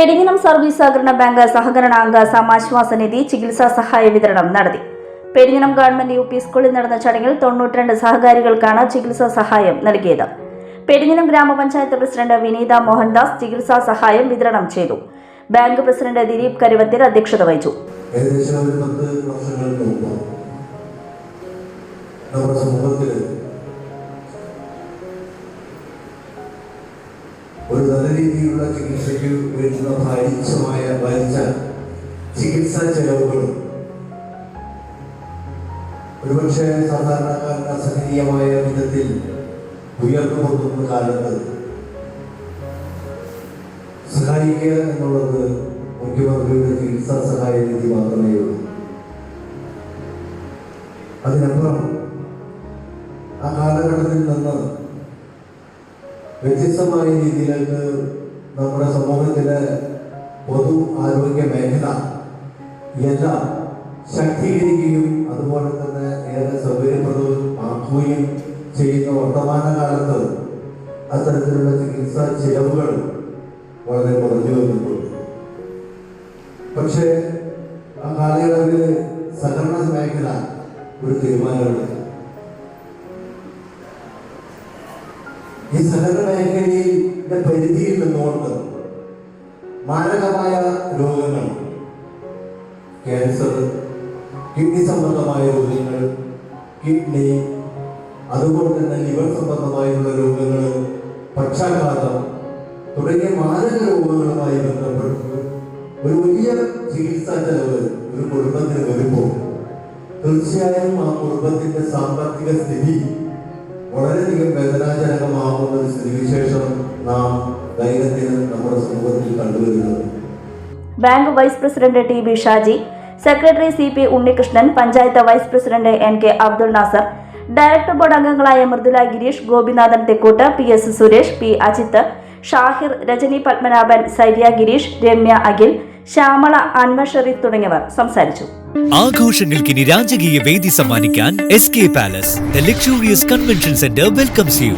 Peringanam service സഹകരണ bank സഹകരണാംഗ സമാശ്വാസ നിധി ചികിത്സാ സഹായ വിതരണം നടത്തി. പെരിങ്ങനം ഗവൺമെന്റ് യു പി സ്കൂളിൽ നടന്ന ചടങ്ങിൽ തൊണ്ണൂറ്റിരണ്ട് സഹകാരികൾക്കാണ് ചികിത്സാ സഹായം നൽകിയത്. പെരിങ്ങനം ഗ്രാമപഞ്ചായത്ത് പ്രസിഡന്റ് വിനീത മോഹൻദാസ് ചികിത്സാ സഹായം വിതരണം ചെയ്തു. ബാങ്ക് പ്രസിഡന്റ് ദിലീപ് കരുവത്തിൽ അധ്യക്ഷത വഹിച്ചു. ഏകദേശം ഒരു പത്ത് വർഷങ്ങൾക്ക് മുമ്പ് നമ്മുടെ സമൂഹത്തിൽ ഒരു നല്ല രീതിയിലുള്ള ചികിത്സയ്ക്ക് വരുന്ന ഭാരിച്ചമായ വലിച്ച ചികിത്സാ ചെലവുകളും ഒരുപക്ഷെ സാധാരണക്കാരന് അസഹനീയമായ വിധത്തിൽ ഉയർന്നു പോകുന്ന കാലത്ത് സഹായിക്കുക എന്നുള്ളത് മുഖ്യമന്ത്രിയുടെ ചികിത്സാ സഹായ രീതി മാത്രമേ ഉള്ളൂ. അതിനപ്പുറം ആ കാലഘട്ടത്തിൽ നിന്ന് വ്യത്യസ്തമായ രീതിയിലേക്ക് നമ്മുടെ സമൂഹത്തിലെ പൊതു ആരോഗ്യ മേഖല എല്ലാം ശക്തീകരിക്കുകയും അതുപോലെ തന്നെ ഏറെ സൗകര്യപ്രദവും ആക്കുകയും ചെയ്യുന്ന വർത്തമാന കാലത്ത് അത്തരത്തിലുള്ള ചികിത്സാ ചിലവുകൾ വളരെ കുറഞ്ഞു വന്നിട്ടുണ്ട്. പക്ഷേ ആ കാലയളവിൽ സഹകരണ മേഖല ഒരു തീരുമാനമെടുത്തു. ഈ സഹകരണ മേഖലയിലെ പരിധിയിൽ നിന്നുകൊണ്ട് മാരകമായ രോഗങ്ങൾ ക്യാൻസർ കിഡ്നി സംബന്ധമായ രോഗങ്ങൾ കിഡ്നി അതുപോലെ തന്നെ ലിവർ സംബന്ധമായുള്ള രോഗങ്ങൾ പക്ഷാഘാതം തുടങ്ങിയ മാരക രോഗങ്ങളുമായി ബന്ധപ്പെട്ട് ഒരു വലിയ ചികിത്സാ ചെലവ് ഒരു കുടുംബത്തിന് വരുമ്പോൾ തീർച്ചയായും ആ കുടുംബത്തിന്റെ സാമ്പത്തിക സ്ഥിതി വളരെയധികം വേദനാജനകമാകുന്ന ഒരു സ്ഥിതിവിശേഷം നാം ദൈനംദിനം നമ്മുടെ സമൂഹത്തിൽ കണ്ടുവരുന്നത് bank vice president T B Shaji secretary C P Unnikrishnan panchayat vice president N K Abdul Nasar director board അംഗങ്ങളായ Mridula Girish Gopinathan Thekkoot P S Suresh P Ajith Shahir Rajani Padmanabhan Sairya Girish Ramya Akhil Shyamala Anwar Sherif തുടങ്ങിയവർ സംസാരിച്ചു. ആഘോഷങ്ങൾക്ക് ഇനി രാജകീയ വേദി സമ്മാനിക്കാൻ S K palace the luxurious convention centre welcomes you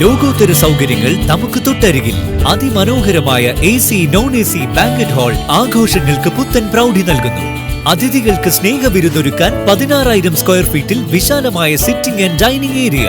ലോകോത്തര സൗകര്യങ്ങൾ നമുക്ക് തൊട്ടരികിൽ. അതിമനോഹരമായ A C non A C banquet hall ആഘോഷങ്ങൾക്ക് പുത്തൻ പ്രൗഢി നൽകുന്നു. അതിഥികൾക്ക് സ്നേഹ സ്നേഹവിരുന്നൊരുക്കാൻ പതിനാറായിരം സ്ക്വയർ ഫീറ്റിൽ വിശാലമായ സിറ്റിംഗ് ആൻഡ് ഡൈനിങ് ഏരിയ